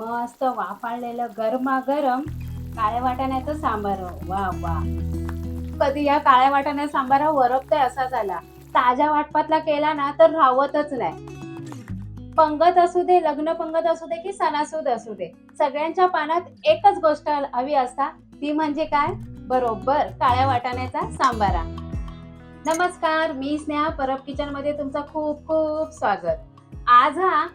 मस्त वाफाळलेलं गरमागरम काळ्या वाटाण्याचं सांबार. वा वा. कधी या काळ्या वाटाण्या सांबार वरपतय असा झाला. ताज्या वाटपातला केला ना तर राहतच नाही. पंगत असू दे लग्न पंगत असू दे की सणासूद असू दे सगळ्यांच्या पानात एकच गोष्ट हवी असता ती म्हणजे काय? बरोबर काळ्या वाटाण्याचा सांबारा. नमस्कार मी स्नेहा परब किचनमध्ये तुमचं खूप खूप स्वागत. आज हा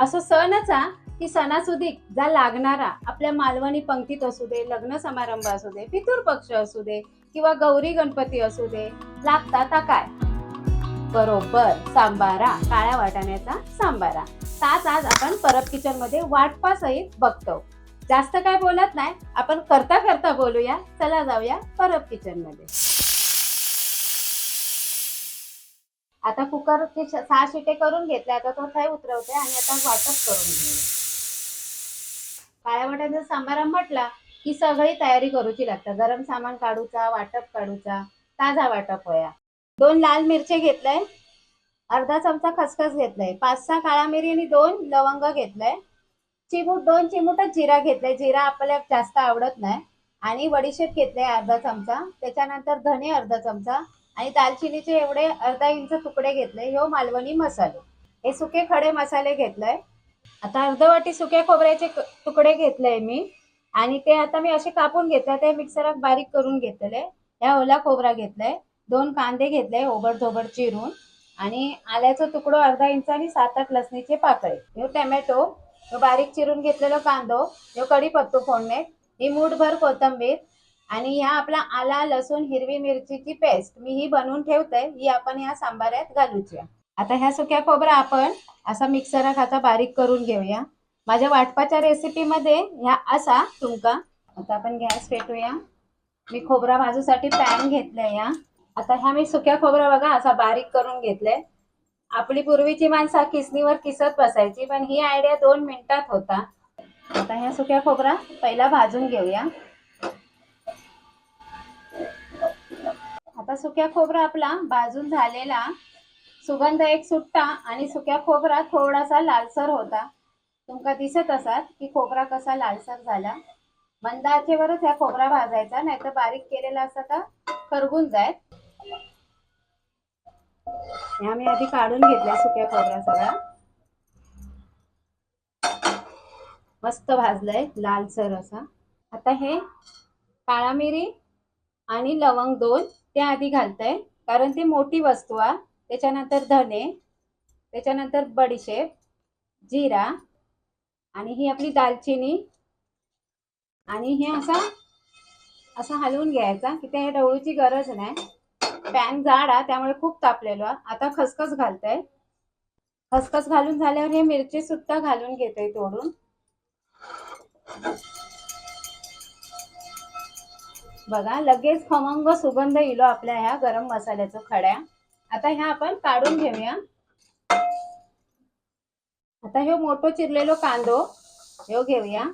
असं सणच हा की सणासुदीक जा लागणारा आपल्या मालवणी पंक्तीत असू दे लग्न समारंभ असू दे पितृ पक्ष असू दे किंवा गौरी गणपती असू दे लागतात हा काय? बरोबर सांबारा काळ्या वाटाण्याचा सांबारा. ताच आज आपण परब किचनमध्ये वाटपा सहित बघतो. जास्त काय बोलत नाही आपण करता करता बोलूया. चला जाऊया परब किचनमध्ये. आता कुकर सहा शिटे करून घेतल्या आता तो थाय उतरवते आणि आता वाटप करून घेऊया. काळ्या वाट्याचा समारंभ म्हटला की सगळी तयारी करूची लागतं. गरम सामान काढूचा वाटप काढूचा ताजा वाटप होया. दोन लाल मिरचे घेतलंय अर्धा चमचा खसखस घेतलाय पाच सहा काळा मिरी आणि दोन लवंग घेतलंय. चिमूट दोन चिमूटच जिरा घेतलाय. जिरा आपल्याला जास्त आवडत नाही. आणि बडीशेप घेतलाय अर्धा चमचा. त्याच्यानंतर धने अर्धा चमचा आणि दालचिनीचे एवढे अर्धा इंच तुकडे घेतले. हो मालवणी मसाले. हे सुके खडे मसाले घेतलंय. आता अर्ध वाटी सुक्या खोबऱ्याचे तुकडे घेतले मी. आणि ते आता मी असे कापून घेतले ते मिक्सरात बारीक करून घेतले ह्या ओला खोबरा घेतलाय दोन कांदे घेतले ओबड धोबड चिरून. आणि आल्याचा तुकडो अर्धा इंच आणि सात आठ लसणीचे पाकळे. हे टोमॅटो ह्यो बारीक चिरून घेतलेलो कांदो ह्यो कढीपत्तो फोडणे ही मूठभर कोथंबीर. आणि ह्या आपला आला लसूण हिरवी मिरचीची पेस्ट मी ही बनवून ठेवते ही आपण ह्या सांबाऱ्यात घालूची आता ह्या सुक्या खोबरा आपण असा मिक्सरात आता बारीक करून घेऊया. माझ्या वाटपाच्या रेसिपीमध्ये ह्या असा तुमका. आता आपण गॅस पेटूया मी खोबरा भाजूसाठी पॅन घेतलंय या आता ह्या मी सुक्या खोबरा बघा असा बारीक करून घेतलंय. आपली पूर्वीची माणसं किसणीवर किसत बसायची पण ही आयडिया दोन मिनिटात होता. आता ह्या सुक्या खोबरा पहिला भाजून घेऊया. आता सुक्या खोबरा आपला भाजून झालेला सुगंध एक सुट्टा आणि सुक्या खोबरा थोडासा लालसर होता. तुमका दिसत असात की खोबरा कसा लालसर झाला? मंद आचेवरच ह्या खोबरा भाजायचा नाहीतर बारीक केलेला असता तर खरगून जाय ह्या मी आधी काढून घेतल्या सुक्या खोबरा सगळा मस्त भाजलंय लालसर असा. आता हे काळा मिरी आणि लवंग दोन ते आधी घालताय कारण ती मोठी वस्तू आहे त्याच्यानंतर धने त्याच्यानंतर बडीशेप जिरा आणि ही आपली दालचिनी आणि हे असा असा हलवून घ्यायचा की त्या ढवळूची गरज नाही. पॅन जाड आहे त्यामुळे खूप तापलेलो आता खसखस घालतंय. खसखस घालून झाल्यावर हे मिरची सुद्धा घालून घेतोय तोडून. बघा लगेच खमंग सुगंध इलो हो आपल्या ह्या गरम मसाल्याचं खड्या. आता ह्या आपण काढून घेऊया. आता हे मोठो चिरलेलो कांदो हे घेऊया.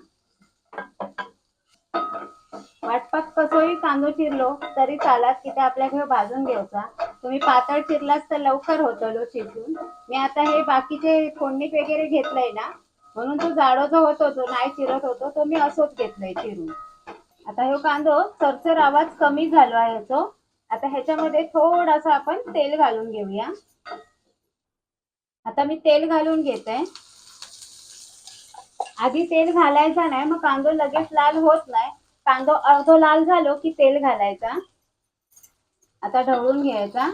वाटपात कसोही कांदो चिरलो तरी चालात की ते आपल्या घेऊ भाजून घ्यायचा. तुम्ही पातळ चिरलाच तर लवकर होतलो चिरून मी आता हे बाकीचे फोडणीत वगैरे घेतलंय ना म्हणून तो जाडो जो होतो जो नाही चिरत होतो तो मी असोच घेतलाय चिरून. आता हे कांदो चरचर आवाज कमी झालो आहे ह्याचो आता ह्याच्यामध्ये थोडस आपण तेल घालून घेऊया. आता मी तेल घालून घेते. आधी तेल घालायचा नाही मग कांदो लगेच लाल होत नाही. कांदो अर्धो लाल झालो की तेल घालायचा. आता ढवळून घ्यायचा.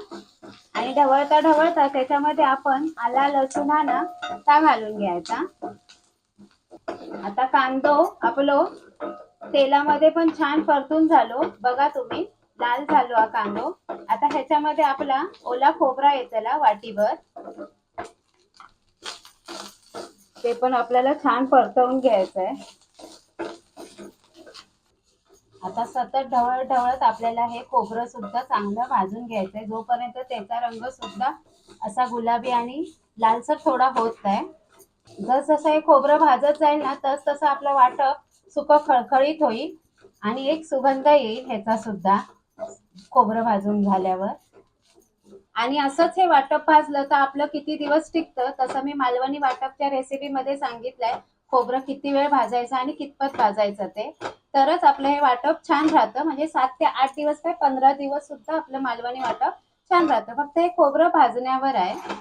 आणि ढवळता ढवळता त्याच्यामध्ये आपण आला लसूण हा ना ता घालून घ्यायचा. आता कांदो आपलो तेलामध्ये पण छान परतून झालो. बघा तुम्ही. लाल झालो हा कांदो. आता ह्याच्यामध्ये आपला ओला खोबरा येतला वाटीभर. ते पण आपल्याला छान परतवून घ्यायचं आहे. आता सतत ढवळ ढवळत आपल्याला हे खोबरं सुद्धा चांगलं भाजून घ्यायचंय. जोपर्यंत त्याचा रंग सुद्धा असा गुलाबी आणि लालसर थोडा होत आहे जस जसं हे खोबरं भाजत जाईल ना तस तसं आपलं वाटप सुक खळखळीत होईल आणि एक सुगंध येईल ह्याचा सुद्धा. खोबरं भाजून झाल्यावर. आणि असंच हे वाटप भाजलं तर आपलं किती दिवस टिकतं? तसं मी मालवणी वाटपच्या रेसिपीमध्ये सांगितलंय खोबरं किती वेळ भाजायचं आणि कितपत भाजायचं ते. तरच आपलं हे वाटप छान राहतं. म्हणजे सात ते आठ दिवस काय पंधरा दिवस सुद्धा आपलं मालवणी वाटप छान राहतं. फक्त हे खोबरं भाजण्यावर आहे.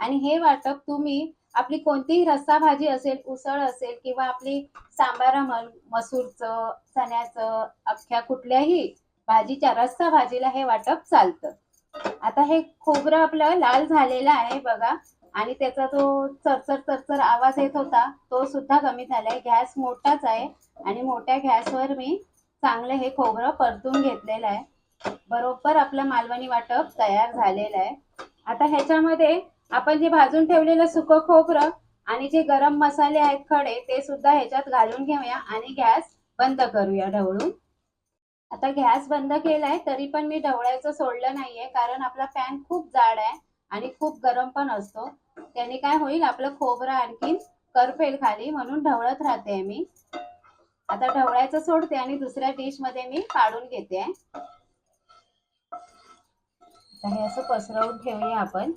आणि हे वाटप तुम्ही आपली कोणतीही रस्सा भाजी असेल उसळ असेल किंवा आपली सांबार मसूरचं चण्याचं अख्ख्या कुठल्याही भाजीच्या रस्सा भाजीला हे वाटप चालतं. आता हे खोबरं आपलं लाल झालेलं आहे बघा आणि त्याचा तो चरचर चरचर आवाज येत होता तो सुद्धा कमी झालाय. गॅस मोठाच आहे आणि मोठ्या गॅसवर मी चांगलं हे खोबरं परतून घेतलेलं आहे. बरोबर आपलं मालवणी वाटप तयार झालेलं आहे. आता ह्याच्यामध्ये आपण जे भाजून ठेवलेलं सुकं खोबरं आणि जे गरम मसाले आहेत खडे ते सुद्धा ह्याच्यात घालून घेऊया आणि गॅस बंद करूया ढवळून. आता गॅस बंद केलाय तरी पण मी ढवळायचं सोडलं नाहीये कारण आपला पॅन खूप जाड आहे आणि खूप गरम पण असतो. त्याने काय होईल आपलं खोबरं आणखीन करपेल खाली म्हणून ढवळत राहते मी. आता ढवळायचं सोडते आणि दुसऱ्या डिशमध्ये मी काढून घेते. हे असं पसरवून ठेवूया आपण.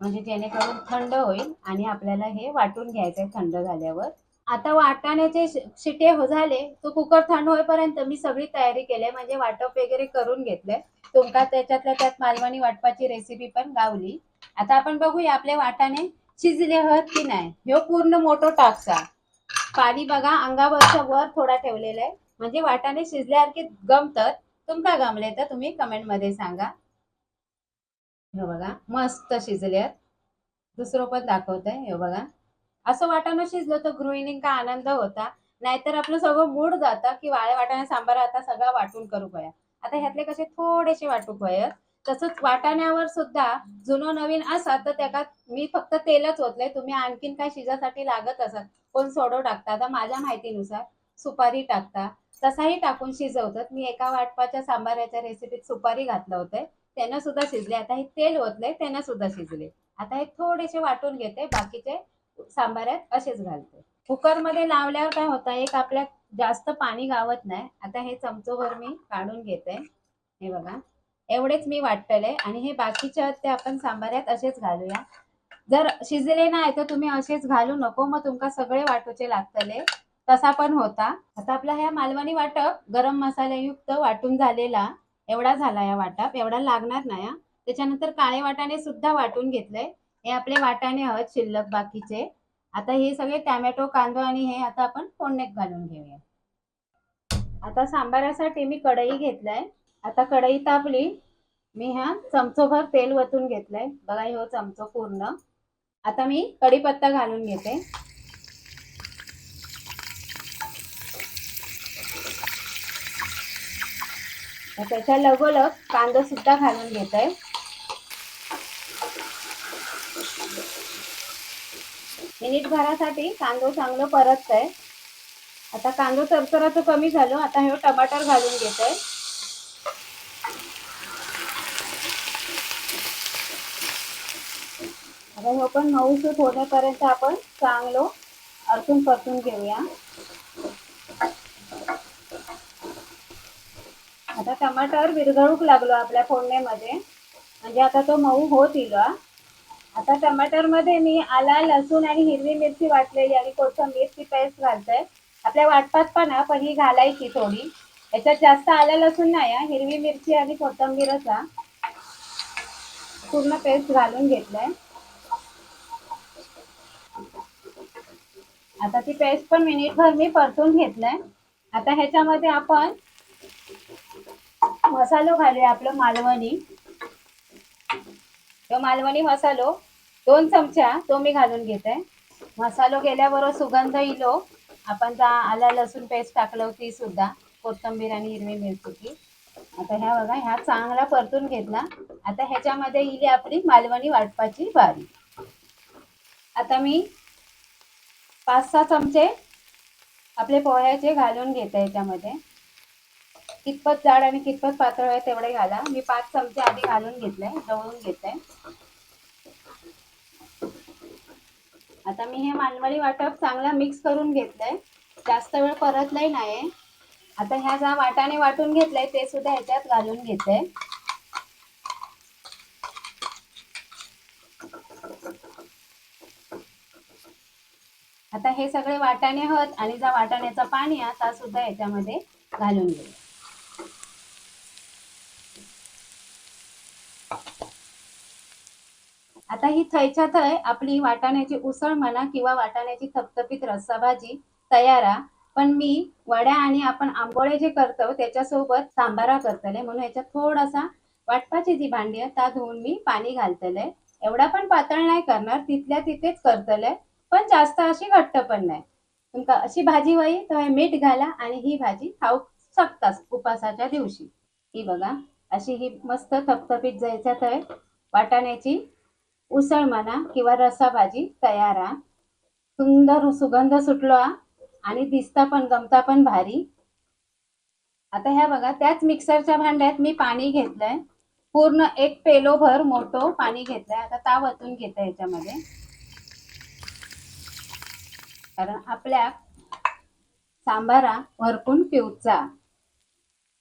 म्हणजे जेणेकरून थंड होईल आणि आपल्याला हे वाटून घ्यायचंय थंड झाल्यावर. आता वाटाण्याचे शिटे हो झाले. तो कुकर थंड होईपर्यंत मी सगळी तयारी केली म्हणजे वाटप वगैरे करून घेतलंय. तुमका त्याच्यातल्या त्यात मालवणी वाटपाची रेसिपी पण गावली. आता आपण बघूया आपले वाटाणे शिजले हत की नाही. ह्यो पूर्ण मोठो टाकसा. पाणी बघा अंगावरच्या वर थोडा ठेवलेला आहे. म्हणजे वाटाणे शिजल्यासारखे गमतात. तुमका गमले तर तुम्ही कमेंटमध्ये सांगा. हे बघा मस्त शिजल्यात दुसरं पण दाखवतंय हे बघा. असं वाटाणं शिजलं तर गृहिणींका आनंद होता? नाहीतर आपलं सगळं मूड जातं की वाळ्या वाटाणा सांबार आता सगळं वाटून करू पया आता ह्यातले कसे थोडेसे वाटू पय तसंच वाटाण्यावर सुद्धा जुनं नवीन असा तर त्याच्यात मी फक्त तेलच ओतले तुम्ही आणखीन काय शिजासाठी लागत असाल कोण सोडो टाकता? आता माझ्या माहितीनुसार सुपारी टाकता. तसाही टाकून शिजवतात. मी एका वाटपाच्या सांबाराच्या रेसिपीत सुपारी घातलं होतं. त्यांना सुद्धा शिजले. आता हे तेल ओतलंय त्यांना सुद्धा शिजले. आता हे थोडेसे वाटून घेते बाकीचे सांबारात असेच घालते. कुकरमध्ये लावल्यावर काय होतं एक आपल्या जास्त पाणी गावत नाही. आता हे चमचोभर मी काढून घेते. हे बघा एवढेच मी वाटतले आणि हे बाकीचे आहेत ते आपण सांबारात असेच घालूया. जर शिजले नाही तर तुम्ही असेच घालू नको. मग तुमका सगळे वाटूचे लागतले. तसा पण होता. आता आपला ह्या मालवणी वाटप गरम मसाल्यायुक्त वाटून झालेला. एवढा झाला या वाटप एवढा लागणार नाही त्याच्यानंतर काळे वाटाणे सुद्धा वाटून घेतलंय. हे आपले वाटाणे आहेत शिल्लक बाकीचे. आता हे सगळे टॅमॅटो कांदा आणि हे आता आपण फोडणीत घालून घेऊया. आता सांबारासाठी मी कढई घेतलाय. आता कढई तापली. मी ह्या चमचोभर तेल वतून घेतलंय. बघा हो चमचो पूर्ण. आता मी कढीपत्ता घालून घेते. त्याच्या लगोलग कांदा सुद्धा घालून घेत आहे मिनिट भरासाठी कांदो चांगलं परत आहे आता कांदो चरचराचं कमी झालं आता हे टमाटर घालून घेत आहे आता हे पण मऊसूत होण्यापर्यंत आपण चांगलं अडकून परतून घेऊया. आता टमाटर विरघळूक लागलो आपल्या फोडणीमध्ये. म्हणजे आता तो मऊ होत येईल आता टमाटरमध्ये मी आला लसूण आणि हिरवी मिरची वाटलेली आणि कोथिंबीरची पेस्ट घालते. आपल्या वाटपात पण हा, पण ही घालायची थोडी. याच्यात जास्त आला लसूण नाही आहे हिरवी मिरची आणि कोथिंबीरच पूर्ण पेस्ट घालून घेतलंय. आता ती पेस्ट पण मिनिटभर मी परतून घेतलंय. आता ह्याच्यामध्ये आपण मसालो घालूया आपलं मालवणी. तो मालवणी मसालो दोन चमचा तो मी घालून घेते. मसालो गेल्याबरोबर सुगंध इलो हो. आपण जा आला लसूण पेस्ट टाकलं होती सुद्धा. कोथिंबीर आणि हिरवी मिरची आता ह्या बघा ह्या चांगला परतून घेतला. आता ह्याच्यामध्ये इली आपली मालवणी वाटपाची बारी. आता मी पाच सहा चमचे आपले पोह्याचे घालून घेते ह्याच्यामध्ये. कितपत जाड आणि कितपत पातळ आहे तेवढे घाला. मी पाच चमचे आधी घालून घेतले जवळून घेते आता मी हे मालवणी वाटप चांगला मिक्स करून घेतलंय. जास्त वेळ परतलंय नाही आता ह्या ज्या वाटाने वाटून घेतलंय ते सुद्धा ह्याच्यात घालून घेते आता हे सगळे वाटाणे हत आणि जा वाटाण्याचा पाणी आहे ता सुद्धा याच्यामध्ये घालून घेऊ आता ही थयच्या थय आपली वाटाण्याची उसळ म्हणा किंवा वाटाण्याची थपथपीत रस्सा भाजी तयार पण मी वड्या आणि आपण आंबोळे जे करतो त्याच्यासोबत सांबारा करतले. म्हणून याच्यात थोडासा वाटपाची जी भांडी आहे त्या धुवून मी पाणी घालतले. एवढा पण पातळ नाही करणार तिथल्या तिथेच करतले. पण जास्त अशी घट्ट पण नाही. तुमका अशी भाजी होई तर मीठ घाला आणि ही भाजी खाऊ शकतास उपासाच्या दिवशी. ही बघा अशी ही मस्त थपथपीत जायच्या थंय वाटाण्याची उसळ म्हणा किंवा रसा भाजी तयार आ. सुंदर सुगंध सुटलो हा आणि दिसता पण गमता पण भारी. आता ह्या बघा त्याच मिक्सरच्या भांड्यात मी पाणी घेतलंय. पूर्ण एक पेलोभर मोठं पाणी घेतलंय. आता ताव ओतून घेते याच्यामध्ये कारण आपल्या सांबारा भरपूर पिऊचा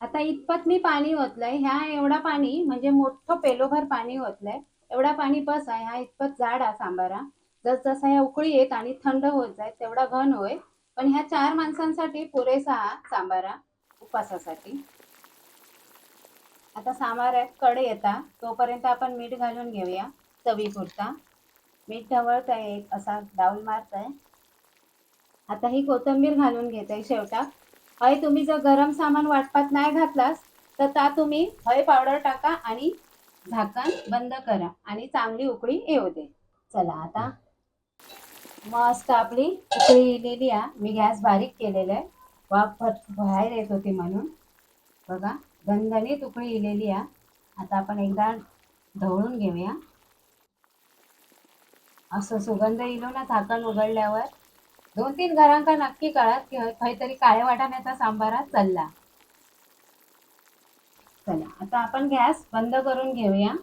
आता इतपत मी पाणी ओतलंय. ह्या एवढा पाणी म्हणजे मोठं पेलोभर पाणी ओतलंय. एवढा पाणी बस आहे हा इतपत जाड आहे सांबारा. जस जसा ह्या उकळी येत आणि थंड होत जाय तेवढा घन होय. पण ह्या चार माणसांसाठी पुरेसा हा सांबारा उपासासाठी. आता सांबाऱ्यात कडे येता तोपर्यंत आपण मीठ घालून घेऊया चवीपुरता. मीठ ढवळत आहे एक असा डाऊल मारत आहे आता ही कोथिंबीर घालून घेत आहे शेवटा हय तुम्ही जर गरम सामान वाटपात नाही घातलास तर ता तुम्ही हय पावडर टाका आणि झाकण बंद करा आणि चांगली उकळी येऊ दे. चला आता. मस्त आपली उकळी इलेली आहे. मी गॅस बारीक केलेला आहे. वाफ बाहेर येत होती म्हणून. बघा गंधनीत उकळी इलेली आहे. आता आपण एकदा ढवळून घेऊया. असं सुगंध इलो ना झाकण उघडल्यावर. दोन तीन घरांका नक्की कळत की काहीतरी काळ्या वाटाण्याचा सांबारा चालला. चला आता आपण गॅस बंद करून घेऊया.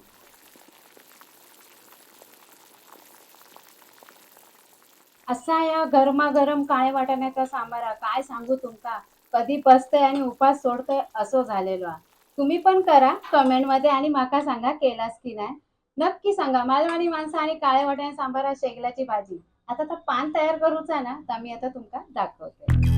असा या गरमागरम काळे वाटाण्याचा सांबारा काय सांगू तुमका? कधी बसतंय आणि उपास सोडतोय असं झालेलो तुम्ही पण करा कमेंटमध्ये आणि माका सांगा केलास की नाही. नक्की सांगा मालवणी माणसं आणि काळे वाटाण्या सांबारा शेगलाची भाजी. आता तर पान तयार करूचा ना तर मी आता तुमका दाखवते.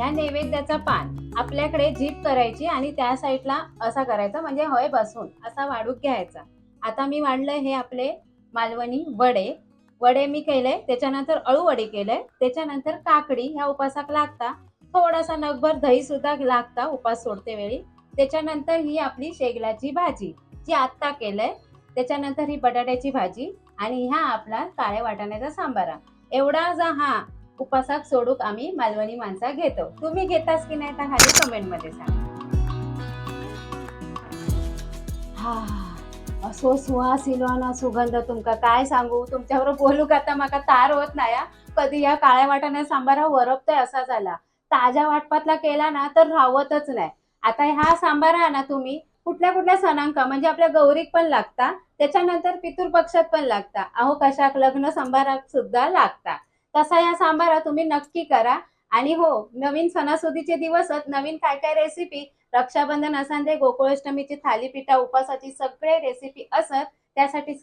ह्या नैवेद्याचा पान आपल्याकडे झीप करायची आणि त्या साईडला असा करायचा म्हणजे हय बसून असा वाढूक घ्यायचा. आता मी वाढलंय हे आपले मालवणी वडे. वडे मी केले त्याच्यानंतर अळूवडे केले त्याच्यानंतर काकडी ह्या उपासाक लागता. थोडासा नगभर दही सुद्धा लागता उपास सोडते वेळी. त्याच्यानंतर ही आपली शेगलाची भाजी जी आत्ता केलंय त्याच्यानंतर ही बटाट्याची भाजी आणि ह्या आपला काळ्या वाटाण्याचा सांबारा. एवढा जा हा उपासाक सोडूक आम्ही मालवणी माणसा घेतो. तुम्ही घेतास की नाही तर खाली कमेंटमध्ये सांगा. हा असो सुवास इलो ना सुगंध तुमका काय सांगू? तुमच्याबरोबर बोलू का आता? माका तार होत नाही कधी या काळ्या वाटाण्या सांबारा वरपतोय असा झाला. ताज्या वाटपातला केला ना तर राहतच नाही. आता हा सांबार आहे ना तुम्ही कुठल्या कुठल्या सणांका म्हणजे आपल्या गौरीक पण लागता त्याच्यानंतर पितृ पक्षात पण लागता. अहो कशाक लग्न संभाराक सुद्धा लागता. तसा या सांबारा तुम्ही नक्की करा. आणि हो नवीन सणासुदीचे दिवस नवीन काय काय रेसिपी रक्षाबंधन असांजे गोकुळाष्टमीची थालीपीठा उपासाची सगळे रेसिपी असत त्यासाठी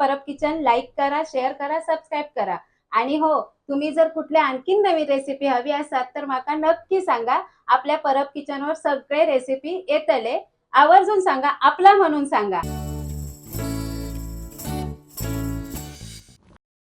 परब किचन लाईक करा शेअर करा सबस्क्राईब करा. आणि हो तुम्ही जर कुठल्या आणखीन नवीन रेसिपी हवी असतात तर माका नक्की सांगा. आपल्या परब किचनवर सगळे रेसिपी येतले. आवर्जून सांगा आपला म्हणून सांगा.